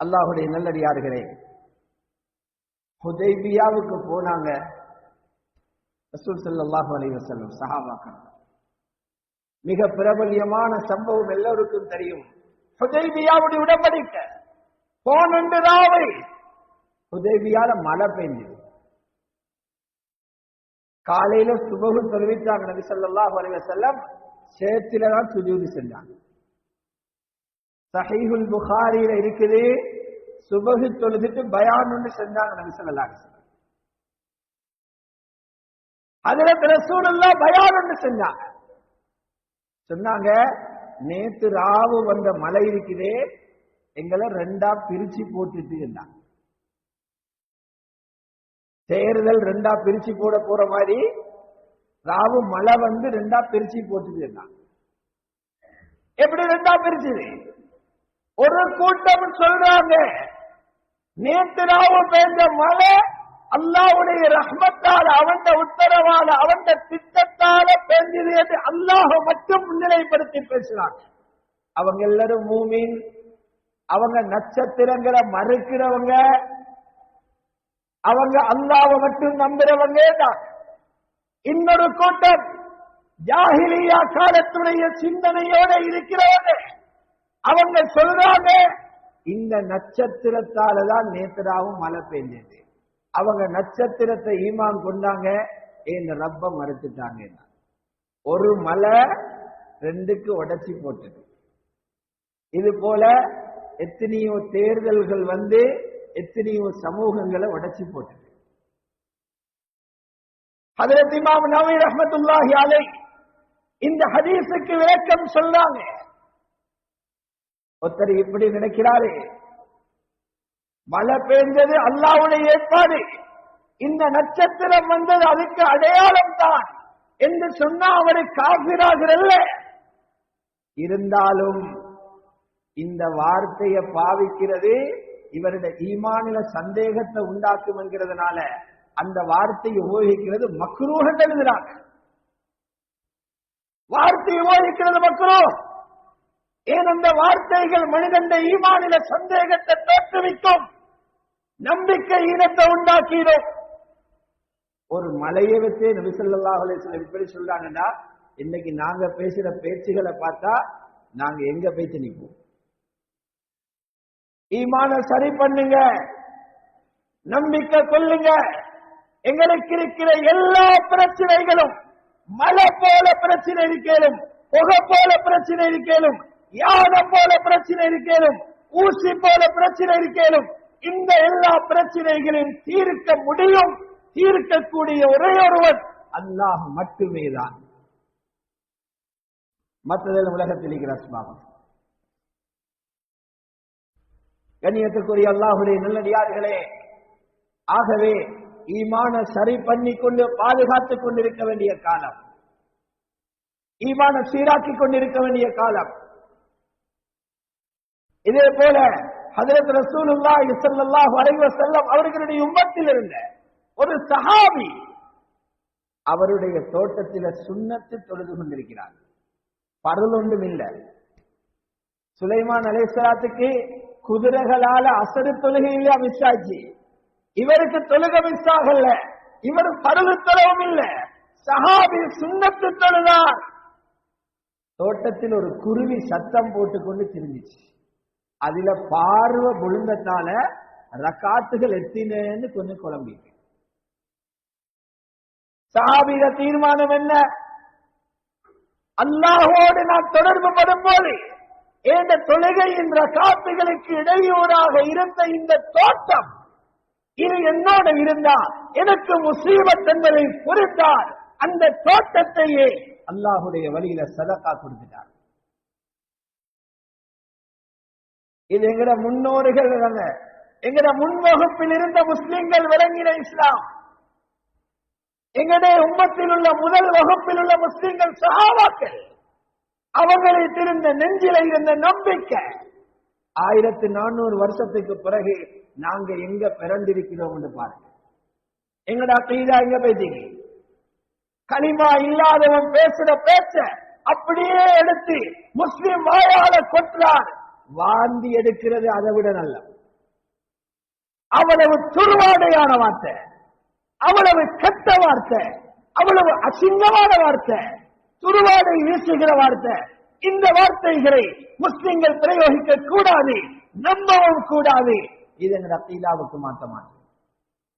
அல்லாஹுடைய நல்லடியார்களே ஹுதைபியாவுக்கு போனாங்க. ரசூல் ஸல்லல்லாஹு அலி வசல்லம் சஹாபாக்கள். மிக பிரபல்யமான சம்பவம் எல்லோருக்கும் தெரியும். ஹுதைபியாவுடைய உடன்படிக்கை. போனண்டு ராவை ஹுதைபியால மழை பெய்ஞ்சது காலையில சுபகு தெரிவித்தாங்க நபி சொல்லாஹு அலி வசல்லம் சேத்துல தான் சுஜூது செஞ்சாங்க. சஹீஹுல் புகாரியில இருக்குது. சுபகு தொழுதுட்டு பயான் ஒன்று செஞ்சாங்க நபி ஸல்லல்லாஹு அதுல ரசூலுல்லாஹ் பயான் ஒன்று செஞ்சாங்க. சொன்னாங்க நேத்து ராவு வந்த மலை இருக்குதே. எங்களை ரெண்டா பிரிச்சு போட்டுட்டு இருந்தாங்க. தேர்தல் ரெண்டா பிரிச்சு போட போற மாதிரி ராவு மழை வந்து ரெண்டா பிரிச்சு போட்டுட்டு இருந்தாங்க. எப்படி ரெண்டா பிரிச்சுது? ஒரு கூட்டம் சொல்றாங்க. நேற்று ராவு பெய்த மழை அல்லாவுடைய ரஹ்மத்தால அவன் உத்தரவால அவன் திட்டத்தால பெஞ்சது என்று அல்லாஹ மட்டும் முன்னிலைப்படுத்தி பேசுறாங்க. அவங்க எல்லாரும் மூமின் அவங்க நட்சத்திரங்களை மறுக்கிறவங்க அவங்க அல்லாவை மட்டும் நம்புறவங்க தான். இன்னொரு கூட்டம் ஜாகிலியா காலத்துடைய சிந்தனையோட இருக்கிறவங்க. அவங்க சொல்றாங்க இந்த நட்சத்திரத்தால தான் நேத்தராவும் மழை பெஞ்சது. அவங்க நட்சத்திரத்தை ஈமான் கொண்டாங்க இந்த ரப்ப மறுத்துட்டாங்க. ஒரு மலை ரெண்டுக்கு உடைச்சி போட்டது. இது போல எத்தனையோ தேர்தல்கள் வந்து எத்தனையோ சமூகங்களை உடைச்சி போட்டது. ஹதரத் இமாம் நவி ரஹமத்துல்லாஹி அலை இந்த ஹதீஸுக்கு விளக்கம் சொல்றாங்க. ஒருத்தர் இப்படி நினைக்கிறாரு. மழை பெய்ஞ்சது அல்லாவுடைய ஏற்பாடு. இந்த நட்சத்திரம் வந்தது அதுக்கு அடையாளம் தான் என்று சொன்னா அவரை காபிராகிறல்ல இருந்தாலும் இந்த வார்த்தையை பாவிக்கிறது இவருடைய ஈமானில சந்தேகத்தை உண்டாக்கும் என்கிறதுனால அந்த வார்த்தையை உபயோகிக்கிறது மக்ரூஹன் எழுதுறாங்க. வார்த்தை உபயோகிக்கிறது மக்ரூ ஏன் அந்த வார்த்தைகள் மனிதன் ஈமானில சந்தேகத்தை தோற்றுவிக்கும்? நம்பிக்கை ஈனத்தை உண்டாக்கிடும். ஒரு மலையை வச்சே நபிசல்லாஹலே சில இப்படி சொல்றாங்கன்னா இன்னைக்கு நாங்க பேசுற பேச்சுகளை பார்த்தா நாங்க எங்க பேச்சு நிற்போம் ஈமான சரி பண்ணுங்க. நம்பிக்கை கொள்ளுங்க. எங்களுக்கு இருக்கிற எல்லா பிரச்சனைகளும் மழை போல பிரச்சனை இருக்கேனும் புகை போல பிரச்சனை இருக்கேனும் யானை போல பிரச்சனை இருக்கேனும் ஊசி போல பிரச்சனை இருக்கேனும் இந்த எல்லா பிரச்சனைகளையும் தீர்க்க முடியும் தீர்க்கக்கூடிய ஒரே ஒருவர் அல்லாஹ் மட்டுமே தான் மற்றதில் உலகத்தில் இருக்கிற கண்ணியத்துக்குரிய அல்லாஹுடைய நல்லடியார்களே ஆகவே ஈமான சரி பண்ணி கொண்டு பாதுகாத்துக் கொண்டிருக்க வேண்டிய காலம். ஈமான சீராக்கி கொண்டிருக்க வேண்டிய காலம். இதே போல ஹதரத் ரசூலுல்லா இசல்லா வரைவ செல்லம் அவர்களுடைய உம்மத்தில் இருந்த ஒரு சஹாபி அவருடைய தோட்டத்தில சுண்ணத்து தொழுது கொண்டிருக்கிறார். பரல் ஒன்றும் இல்லை. சுலைமான் அலைசலாத்துக்கு குதிரைகளால அசரு தொழுகையில மிஸ் ஆச்சு. இவருக்கு தொழுக மிஸ் ஆகல. இவர் பருகு தொழவும் இல்ல. சஹாபி சுண்ணத்து தொழுதார். தோட்டத்தில் ஒரு குருவி சத்தம் போட்டுக்கொண்டு திரும்பிச்சு. அதுல பார்வை விழுந்தத்தால ரக்காத்துகள் எத்தினேன்னு கொஞ்சம் குழம்பிட்டு சஹாபிக தீர்மானம் என்ன? அல்லாஹோடு நான் தொடர்பு படும் போது இந்த தொழுகையின் ரக்காத்துகளுக்கு இடையூறாக இருந்த இந்த தோட்டம் இது என்னோட இருந்தா எனக்கு முசீபத் என்பதை பொறுத்தார் அந்த தோட்டத்தையே அல்லாஹுடைய வழியில சதக்கா கொடுத்துட்டார். இது எங்கட முன்னோர்கள் எங்கட முன்வகுப்பில் இருந்த முஸ்லிம்கள் விளங்கின இஸ்லாம். எங்களுடைய உம்மத்தில் உள்ள முதல் வகுப்பில் உள்ள முஸ்லிம்கள் சகாபாக்கள் அவங்களை திருந்த நெஞ்சில இருந்த நம்பிக்கை. ஆயிரத்தி நானூறு வருஷத்துக்கு பிறகு நாங்க எங்க பிறந்திருக்கிறோம் என்று பாருங்க. எங்கடா கீழா எங்க பேசிங்க களிமா இல்லாதவன் பேசுற பேச்ச அப்படியே எடுத்து முஸ்லிம் வாயால கொற்றார் வாந்தி எடுக்கிறது அதை விட நல்ல. அவ்வளவு துருவாடையான வார்த்தை அவ்வளவு கெட்ட வார்த்தை அவ்வளவு அசிங்கமான வார்த்தை துருவாடை வீசுகிற வார்த்தை. இந்த வார்த்தைகளை முஸ்லிம்கள் பிரயோகிக்க கூடாது நம்பவும் கூடாது. இது எங்க அக்கீதாவுக்கு மாற்றமானது